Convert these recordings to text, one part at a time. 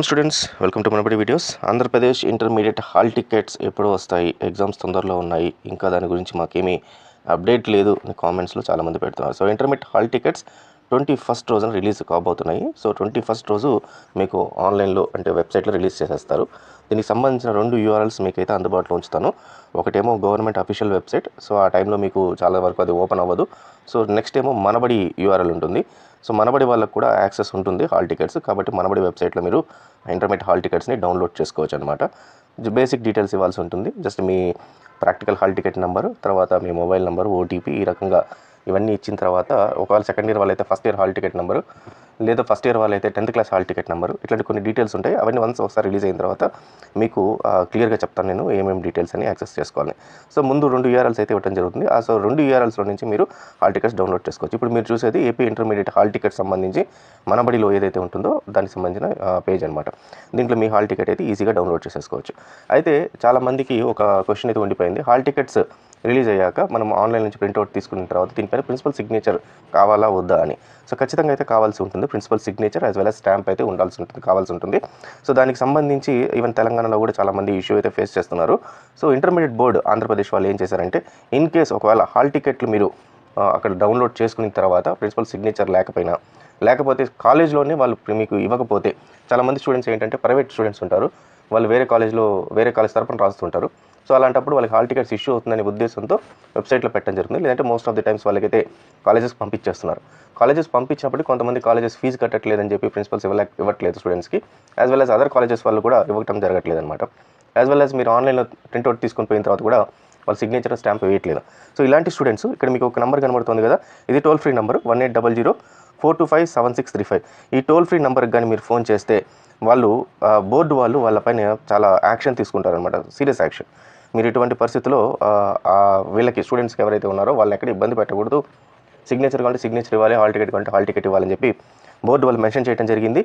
Students welcome to Manabadi videos Andhra Pradesh intermediate hall tickets ఎప్పుడు వస్తాయి. Exams తొందరలో ఉన్నాయి. ఇంకా దాని గురించి మాకేమీ అప్డేట్ లేదు అని కామెంట్స్లో చాలామంది పెడుతున్నారు. So intermediate hall tickets twenty first రోజున రిలీజ్ కాబోతున్నాయి. సో ట్వంటీ ఫస్ట్ రోజు మీకు ఆన్లైన్లో అంటే వెబ్సైట్లో రిలీజ్ చేసేస్తారు. దీనికి సంబంధించిన రెండు యూఆర్ఎల్స్ మీకైతే అందుబాటులో ఉంచుతాను. ఒకటేమో గవర్నమెంట్ అఫీషియల్ వెబ్సైట్ సో ఆ టైంలో మీకు చాలా వరకు అది ఓపెన్ అవ్వదు. సో నెక్స్ట్ ఏమో మనబడి యూఆర్ఎల్ ఉంటుంది. సో మనబడి వాళ్ళకు కూడా యాక్సెస్ ఉంటుంది హాల్ టికెట్స్. కాబట్టి మనబడి వెబ్సైట్లో మీరు ఇంటర్మీడియట్ హాల్ టికెట్స్ని డౌన్లోడ్ చేసుకోవచ్చు అనమాట బేసిక్ డీటెయిల్స్ ఇవ్వాల్సి ఉంటుంది. జస్ట్ మీ ప్రాక్టికల్ హాల్ టికెట్ నెంబర్ తర్వాత మీ మొబైల్ నెంబర్ ఓటీపీ ఈ రకంగా ఇవన్నీ ఇచ్చిన తర్వాత ఒకవేళ సెకండ్ ఇయర్ వాళ్ళైతే first year hall ticket number లేదా ఫస్ట్ ఇయర్ వాళ్ళైతే tenth class hall ticket number ఇట్లాంటి కొన్ని డీటెయిల్స్ ఉంటాయి. అవన్నీ వన్స్ ఒకసారి రిలీజ్ అయిన తర్వాత మీకు క్లియర్గా చెప్తాను నేను ఏమేమి డీటెయిల్స్ అని యాక్సెస్ చేసుకోవాలి సో ముందు రెండు యూఆర్ఎల్స్ అయితే ఇవ్వడం జరుగుతుంది. ఆ సో రెండు యూఆర్ఎల్స్లో నుంచి మీరు హాల్ టికెట్స్ డౌన్లోడ్ చేసుకోవచ్చు. ఇప్పుడు మీరు చూసేది ఏపీ ఇంటర్మీడియట్ హాల్ టికెట్ సంబంధించి మన బడిలో ఏదైతే ఉంటుందో దానికి సంబంధించిన పేజ్ అనమాట దీంట్లో మీ హాల్ టికెట్ అయితే ఈజీగా డౌన్లోడ్ చేసేసుకోవచ్చు. అయితే చాలామందికి ఒక క్వశ్చన్ అయితే ఉండిపోయింది. హాల్ టికెట్స్ రిలీజ్ అయ్యాక మనం ఆన్లైన్ నుంచి ప్రింట్అవుట్ తీసుకున్న తర్వాత దీనిపైన ప్రిన్సిపల్ సిగ్నేచర్ కావాలా వద్దా అని. సో ఖచ్చితంగా అయితే కావాల్సి ఉంటుంది. Principal signature as well as stamp అయితే ఉండాల్సి ఉంటుంది కావాల్సి ఉంటుంది. సో దానికి సంబంధించి ఈవెన్ తెలంగాణలో కూడా చాలామంది ఇష్యూ అయితే ఫేస్ చేస్తున్నారు. సో ఇంటర్మీడియట్ బోర్డు ఆంధ్రప్రదేశ్ వాళ్ళు ఏం చేశారంటే ఇన్ కేస్ ఒకవేళ హాల్ టికెట్లు మీరు అక్కడ డౌన్లోడ్ చేసుకున్న తర్వాత ప్రిన్సిపల్ సిగ్నేచర్ లేకపోయినా లేకపోతే కాలేజ్లోనే వాళ్ళు మీకు ఇవ్వకపోతే చాలామంది స్టూడెంట్స్ ఏంటంటే ప్రైవేట్ స్టూడెంట్స్ ఉంటారు. వాళ్ళు వేరే కాలేజ్లో వేరే కాలేజ్ తరపున రాస్తుంటారు. సో అలాంటప్పుడు వాళ్ళకి హాల్ టికెట్స్ ఇష్యూ అవుతుందనే ఉద్దేశంతో వెబ్సైట్లో పెట్టడం జరుగుతుంది. లేదంటే మోస్ట్ ఆఫ్ ది టైమ్స్ వాళ్ళకైతే కాలేజెస్ పంపించేస్తున్నారు. కాలేజెస్ పంపించినప్పుడు కొంతమంది కాలేజెస్ ఫీజు కట్టట్లేదని చెప్పి ప్రిన్సిపల్స్ ఇవ్వలే ఇవ్వట్లేదు స్టూడెంట్స్కి. As well as other colleges వాళ్ళు కూడా ఇవ్వటం జరగట్లేదు అనమాట యాజ్ వెల్ యాజ్ మీరు ఆన్లైన్లో ప్రింట్అవుట్ తీసుకొని పోయిన తర్వాత కూడా వాళ్ళ సిగ్నేచర్ స్టాంప్ వేయట్లేదు. సో ఇలాంటి స్టూడెంట్స్ ఇక్కడ మీకు ఒక నెంబర్ కనబడుతుంది కదా ఇది toll free number one eight double zero four two five seven six three five. ఈ టోల్ ఫ్రీ నెంబర్కి కానీ మీరు ఫోన్ చేస్తే వాళ్ళు బోర్డు వాళ్ళు వాళ్ళపైన చాలా యాక్షన్ తీసుకుంటారనమాట సీరియస్ యాక్షన్. మీరు ఇటువంటి పరిస్థితుల్లో వీళ్ళకి స్టూడెంట్స్కి ఎవరైతే ఉన్నారో వాళ్ళని ఎక్కడ ఇబ్బంది పెట్టకూడదు. సిగ్నేచర్ కావాలంటే సిగ్నేచర్ ఇవ్వాలి హాల్ టికెట్ కావాలంటే హాల్ టికెట్ ఇవ్వాలని చెప్పి బోర్డు వాళ్ళు మెన్షన్ చేయడం జరిగింది.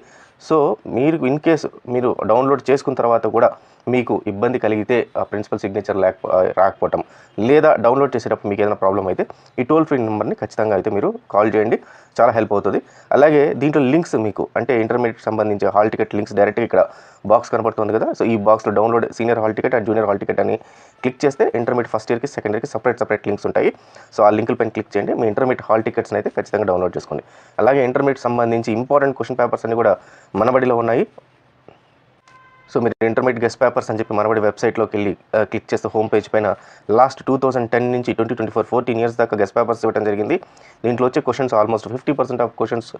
సో మీరు ఇన్ కేసు మీరు డౌన్లోడ్ చేసుకున్న తర్వాత కూడా మీకు ఇబ్బంది కలిగితే ఆ ప్రిన్సిపల్ సిగ్నేచర్ లేక రాకపోవటం లేదా డౌన్లోడ్ చేసేటప్పుడు మీకు ఏదైనా ప్రాబ్లం అయితే ఈ టోల్ ఫ్రీ నెంబర్ని ఖచ్చితంగా అయితే మీరు కాల్ చేయండి. చాలా హెల్ప్ అవుతుంది. అలాగే దీంట్లో లింక్స్ మీకు అంటే ఇంటర్మీడియట్ సంబంధించి హాల్ టికెట్ లింక్స్ డైరెక్ట్గా ఇక్కడ బాక్స్ కనబడుతుంది కదా. సో ఈ బాక్స్లో download senior hall ticket and junior hall ticket అని క్లిక్ చేస్తే ఇంటర్మీడియట్ ఫస్ట్ ఇయర్కి సెకండ్ ఇయర్కి సపరేట్ సపరేట్ లింక్స్ ఉంటాయి. సో ఆ లింకుల పైన క్లిక్ చేయండి. మీ ఇంటర్మీడియట్ హాల్ టికెట్స్ని అయితే ఖచ్చితంగా డౌన్లోడ్ చేసుకోండి. అలాగే ఇంటర్మీడియట్ సంబంధించి ఇంపార్టెంట్ క్వశ్చన్ పేపర్స్ అన్ని కూడా మనబడిలో ఉన్నాయి. సో మీరు ఇంటర్మీడియట్ గెస్ట్ పేపర్స్ అని చెప్పి మనబడి వెబ్సైట్లోకి వెళ్ళి క్లిక్ చేస్తే హోమ్ పేజ్ పైన లాస్ట్ టూ థౌసండ్ టెన్ నుంచి twenty twenty four fourteen years దాకా గెస్ట్ పేపర్స్ ఇవ్వడం జరిగింది. దీంట్లో వచ్చే questions almost fifty percent of questions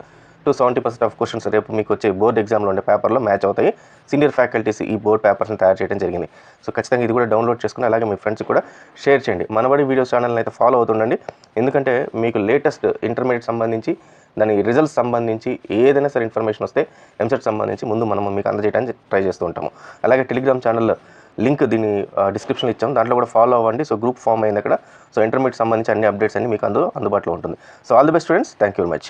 to seventy percent of questions రేపు మీకు వచ్చే బోర్డ్ ఎగ్జామ్లో ఉండే పేపర్లో మ్యాచ్ అవుతాయి. సీనియర్ ఫ్యాకల్టీస్ ఈ బోర్డ్ పేపర్స్ని తయారు చేయడం జరిగింది. సో ఖచ్చితంగా ఇది కూడా డౌన్లోడ్ చేసుకుని అలాగే మీ ఫ్రెండ్స్ కూడా షేర్ చేయండి. మనబడి వీడియోస్ ఛానల్ని అయితే ఫాలో అవుతుండండి. ఎందుకంటే మీకు లేటెస్ట్ ఇంటర్మీడియట్ సంబంధించి దాని రిజల్ట్స్ సంబంధించి ఏదైనా సరే ఇన్ఫర్మేషన్ వస్తే ఎంసెట్ సంబంధించి ముందు మనం మీకు అందజేయడానికి ట్రై చేస్తూ ఉంటాము. అలాగే టెలిగ్రామ్ ఛానల్ లింక్ దీన్ని డిస్క్రిప్షన్లో ఇచ్చాము. దాంట్లో కూడా ఫాలో అవ్వండి. సో గ్రూప్ ఫామ్ అయింది అక్కడ. సో ఇంటర్మీడియట్ సంబంధించి అన్ని అప్డేట్స్ అన్ని మీకు అందులో అందుబాటులో ఉంటుంది. So all the best students thank you very much